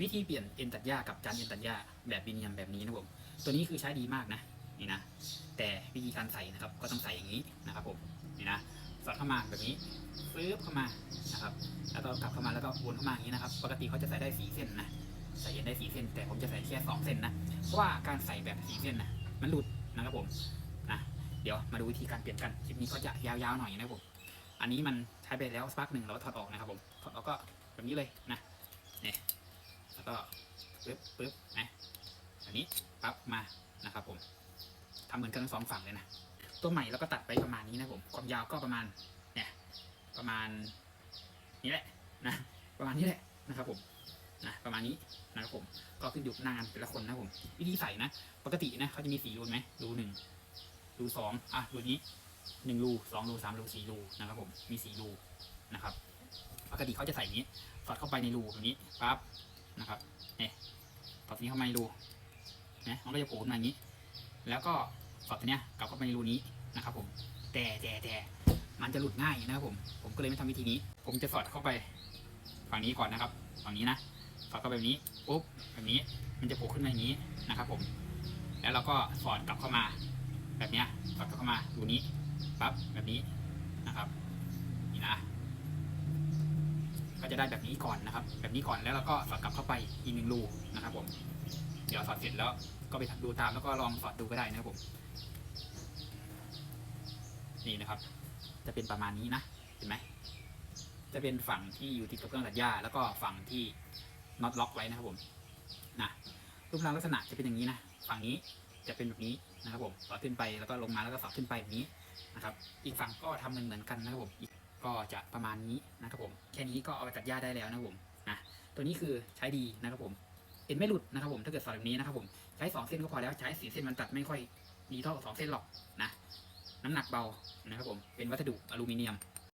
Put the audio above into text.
วิธีเปลี่ยนเอ็นตัดหญ้ากับจานเอ็นตัดหญ้าแบบบีเนียมแบบนี้นะผมตัวนี้คือใช้ดีมากนะนี่นะแต่วิธีการใส่นะครับก็ต้องใส่อย่างนี้นะครับผมนี่นะสอดเข้ามาแบบนี้ปึ๊บเข้ามานะครับแล้วก็กลับเข้ามาแล้วก็วนเข้ามาอย่างนี้นะครับปกติเขาจะใส่ได้สีเส้นนะใส่เอ็นได้สีเส้น แต่ผมจะใส่แค่สองเส้นนะเพราะว่าการใส่แบบสีเส้นนะมันหลุดนะครับผมนะเดี๋ยวมาดูวิธีการเปลี่ยนกันคลิปนี้ก็จะยาวๆหน่อยนะครับผมอันนี้มันใช้ไปแล้วสักพักหนึ่งเราถอดออกนะครับผมถอดออกก็แบบนี้เลยนะเนี่ย ก็ปึ๊บปึ๊บนะอันนี้ปั๊บมานะครับ ผมทำเหมือนกันทั้งสองฝั่งเลยนะตัวใหม่เราก็ตัดไปประมาณนี้นะผมความยาวก็ประมาณเนี่ยประมาณนี้แหละนะประมาณนี้แหละนะครับ ผมนะประมาณนี้นะครับผมก็ขึ้นอยู่หน้างานแต่ละคนนะผมวิธีใส่นะ ปกตินะเขาจะมีสี่รูไหมรูหนึ่งรูสองอะรูนี้หนึ่งรูสองรูสามรูสี่รูนะครับ ผมมีสี่รูนะครับ ปกติเขาจะใส่นี้สอดเข้าไปในรูแบบนี้ปั๊บ นะครับเนี่ยสอตัวนี้เข้ามาในรูนะมันก็จะโผล่ขึ้นมาอย่างนี้ แล้วก็สอตัวเนี้ยกลับเข้าไปในรูนี้นะครับ ผม แต่แต่แต่มันจะหลุดง่ายนะครับผมผมก็เลยไม่ทำวิธีนี้ ผมจะสอดเข้าไปฝั่งนี้ก่อนนะครับฝั่งนี้นะสอดเข้าไปแบบนี้ปุ๊บแบบนี้มันจะโผล่ขึ้นมาอย่างนี้นะครับ ผม แล้วเราก็สอดกลับเข้ามา แบบเนี้ยสอดกลับเข้ามารูนี้ปั๊บแบบนี้นะครับนี่นะ ก็ จะได้แบบนี้ก่อนนะครับ แบบนี้ก่อนแล้วเราก็สอดกลับเข้าไปอีกหนึ่งรูนะครับ ผม เดี๋ยวสอดเสร็จแล้วก็ไปดูตามแล้วก็ลองสอดดูก็ได้นะครับผม นี่นะครับ จะเป็นประมาณนี้นะเห็นไหมจะเป็นฝั่งที่อยู่ติดกับเครื่องตัดหญ้าแล้วก็ฝั่งที่น็อตล็อกไว้นะครับผมนะรูปร่างลักษณะจะเป็นอย่างนี้นะฝั่งนี้จะเป็นแบบนี้นะครับผมสอดขึ้นไปแล้วก็ลงมาแล้วก็สอดขึ้นไปแบบนี้นะครับ อีกฝั่งก็ทำเหมือนเหมือนกันนะครับผมอี ก็จะประมาณนี้นะครับผมแค่นี้ก็เอาไปตัดหญ้าได้แล้วนะครับผมนะตัวนี้คือใช้ดีนะครับผมเอ็นไม่หลุดนะครับผมถ้าเกิดสอดแบบนี้นะครับผมใช้สองเส้นก็พอแล้วใช้สี่เส้นมันตัดไม่ค่อยดีเท่ากับสองเส้นหรอกนะน้ำหนักเบานะครับผมเป็นวัสดุอลูมิเนียม